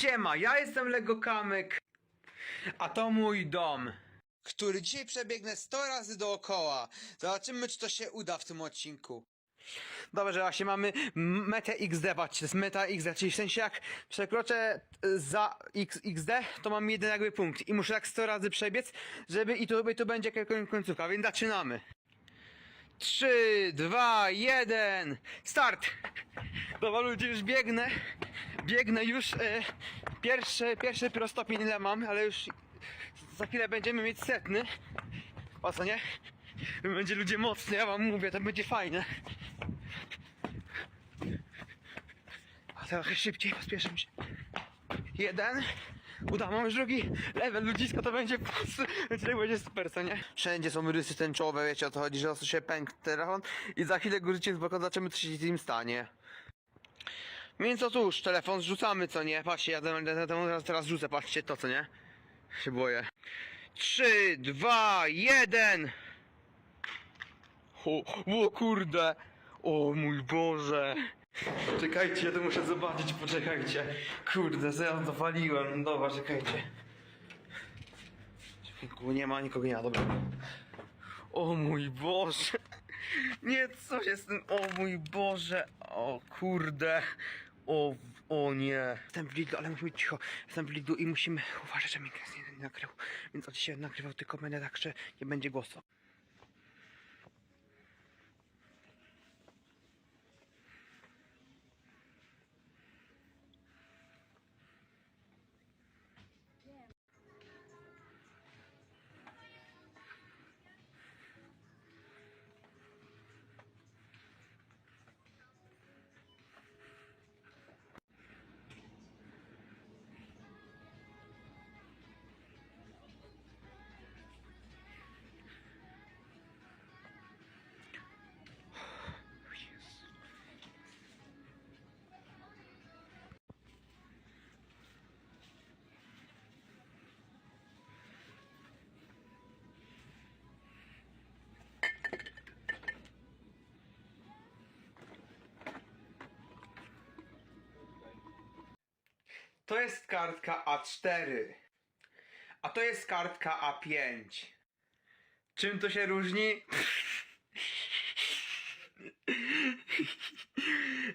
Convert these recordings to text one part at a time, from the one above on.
Siema, ja jestem Lego Kamyk, a to mój dom. który dzisiaj przebiegnę 100 razy dookoła. Zobaczymy, czy to się uda w tym odcinku. Dobrze, właśnie mamy metę XD, patrzcie, to jest meta XD, czyli w sensie jak przekroczę za X, XD, to mam jeden jakby punkt i muszę tak 100 razy przebiec, żeby i to, i to będzie jakaś końcówka, więc zaczynamy. 3, 2, 1, start! Dobra ludzie, już biegnę, biegnę już, e, pierwszy, pierwszy prostopień ile mam, ale już za chwilę będziemy mieć setny. O co nie? Będzie ludzie mocny, ja wam mówię, to będzie fajne. A trochę szybciej, pospieszmy się. Jeden. Uda, mam już drugi level ludziska, to będzie prostu, będzie, super, co nie? Wszędzie są rysy tęczowe, wiecie o to chodzi, że prostu się pęk telefon i za chwilę go rzucimy z boku, zobaczymy co się z nim stanie. Więc otóż, telefon zrzucamy, co nie? Patrzcie, ja ten- ten- ten- teraz, teraz rzucę, patrzcie to, co nie? Się boję. Trzy, dwa, jeden. O, o kurde! O mój Boże! Czekajcie, ja to muszę zobaczyć, poczekajcie. Kurde, co ja zawaliłem. Dobra, czekajcie. Nie ma, nikogo nie ma, dobra. O mój Boże! Nie, co się z tym? O mój Boże! O kurde! O, o nie! Jestem w Lidlu, ale musimy być cicho. Jestem w Lidlu i musimy uważać, że mikrofon nie nakrył. Więc on się nagrywał, tylko będę tak, że nie będzie głosu. To jest kartka A4. A to jest kartka A5. Czym to się różni?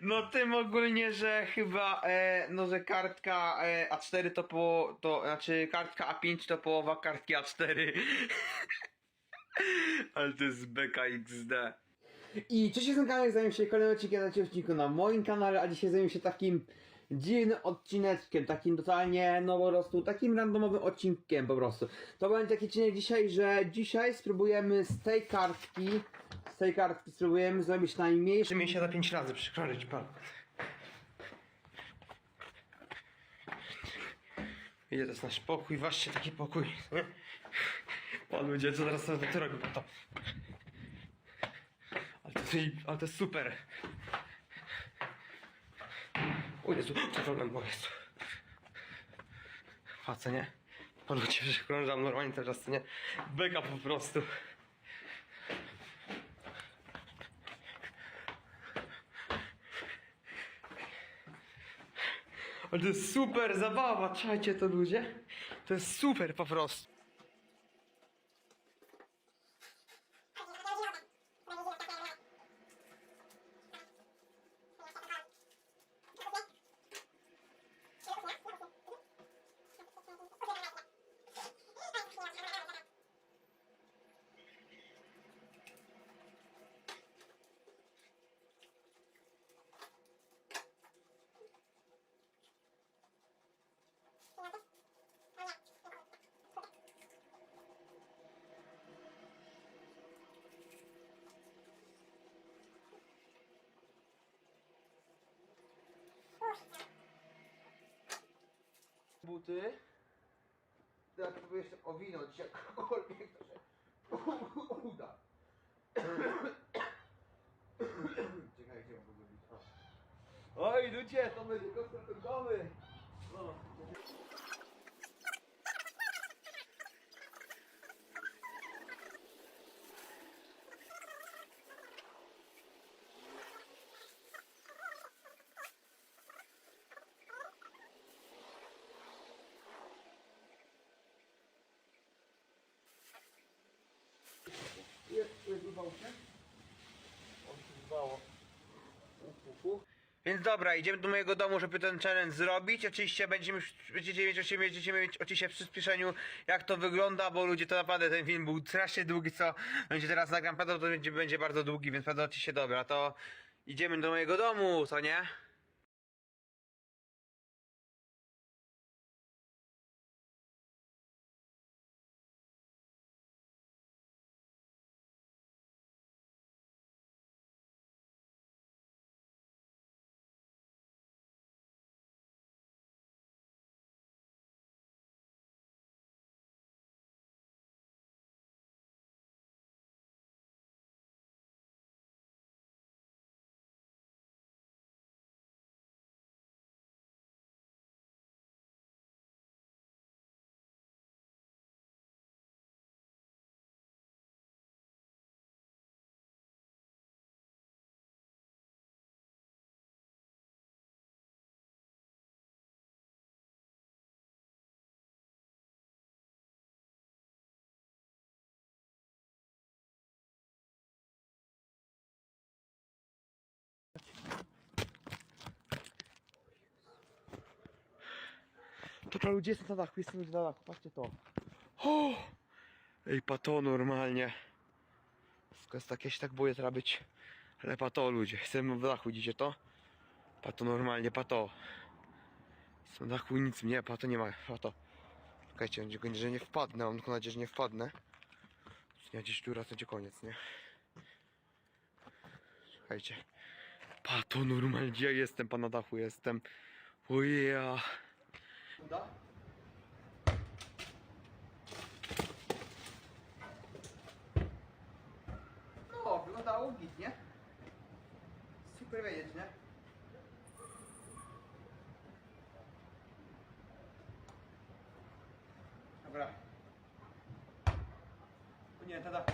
No tym ogólnie, że chyba, e, no że kartka e, A4 to po, to znaczy kartka A5 to połowa kartki A4. Ale to jest beka XD. I cześć, jestem Kamil, zajmę się kolejnym odcinkiem na odcinku na moim kanale, a dzisiaj zajmę się takim dziwnym odcineczkiem, takim totalnie, no po prostu, takim randomowym odcinkiem po prostu. To będzie taki odcinek dzisiaj, że dzisiaj spróbujemy z tej kartki, z tej kartki spróbujemy zrobić najmniejszy. Mnie się za 5 razy przekroczyć, pan. Idzie to jest nasz pokój, właśnie taki pokój. Pan ludzie, co sobie to robił, to. Ale to, ale to jest super. O Jezu, problem, o Jezu. Facę, nie? Po ludzie przekrążam normalnie teraz, nie? Beka po prostu. Ale to jest super zabawa, czajcie to ludzie. To jest super po prostu. Buty. Teraz próbuję jeszcze owinąć jakkolwiek to się uda. Czekajcie, jak to zrobić. O. Oj, ludzie, to będzie koncert goły. No. Więc dobra, idziemy do mojego domu, żeby ten challenge zrobić. Oczywiście będziemy, będziecie mieć, oczywiście, będziecie mieć oczywiście w przyspieszeniu jak to wygląda, bo ludzie to naprawdę ten film był strasznie długi, co będzie teraz nagram, to będzie, będzie bardzo długi, więc prawda, oczywiście dobra, to idziemy do mojego domu, co nie? Dobra, ludzie, jestem na dachu, jestem ludzie na dachu, patrzcie to. O! Ej, pato normalnie. Takie, ja się tak boję teraz być. Ale pato ludzie, jestem w dachu, widzicie to? Pato normalnie, pato. Jestem na dachu nic mnie, pato nie ma, pato. Czekajcie, że nie wpadnę, mam tylko nadzieję, że nie wpadnę. Nie, gdzieś tu raz będzie koniec, nie? Czekajcie. Pato normalnie, ja jestem, pan na dachu jestem. Ojeja. Uda? No, wyglądało git, nie? Super wiedzieć, nie? Dobra. O nie, tada.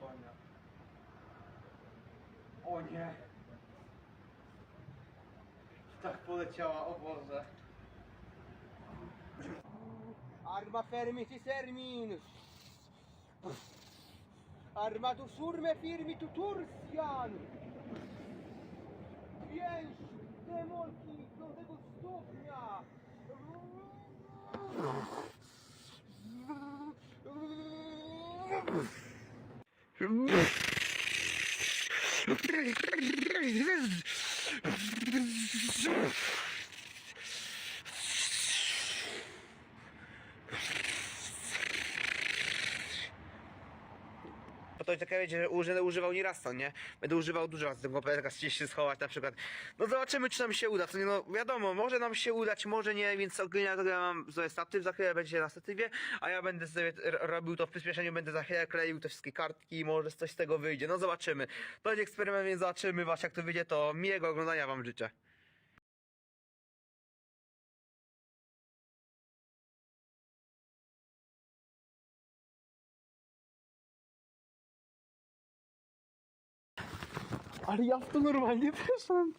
O nie. O nie. Tak poleciała, o Boże. Arma fermi si sermin. Arma tu surme firmi tu tursian. Pięć demolki Bo to wiecie, że uży, używał nie raz to, nie? Będę używał dużo razy tego PLK, gdzieś się schować na przykład. No zobaczymy, czy nam się uda. To nie, no wiadomo, może nam się udać, może nie, więc ogólnie to ja mam sobie statyw, za chwilę będzie na statywie, a ja będę sobie robił to w przyspieszeniu, będę za chwilę kleił te wszystkie kartki i może coś z tego wyjdzie. No zobaczymy. To będzie eksperyment, więc zobaczymy właśnie jak to wyjdzie, to miłego oglądania wam życzę. Ale ja w to normalnie weszłem.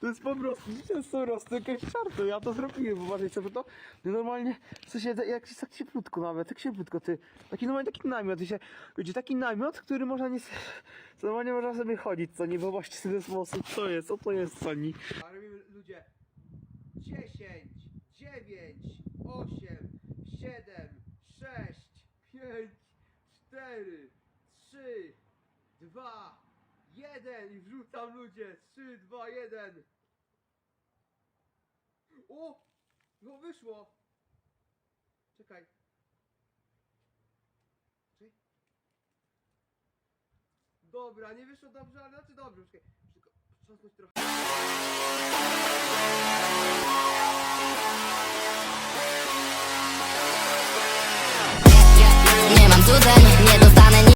To jest po prostu, to jest po prostu jakaś czarto. Ja to zrobiłem, uważaj sobie to. No normalnie, w sensie, jak jest tak cieplutko nawet, tak cieplutko, ty. Taki normalnie taki namiot, się, ludzie, taki namiot, który można nie... co Normalnie można sobie chodzić, co nie, wyobraźcie sobie ten sposób, co jest, co to jest, co. A robimy, ludzie, 10, 9, 8, 7, 6, 5, 4, 3, 2, 1 i wrzucam ludzie. 3, 2, 1. O! No wyszło. Czekaj. Czekaj. Dobra, nie wyszło dobrze, ale znaczy dobrze. Czekaj. Trochę. Nie mam cudem, nie do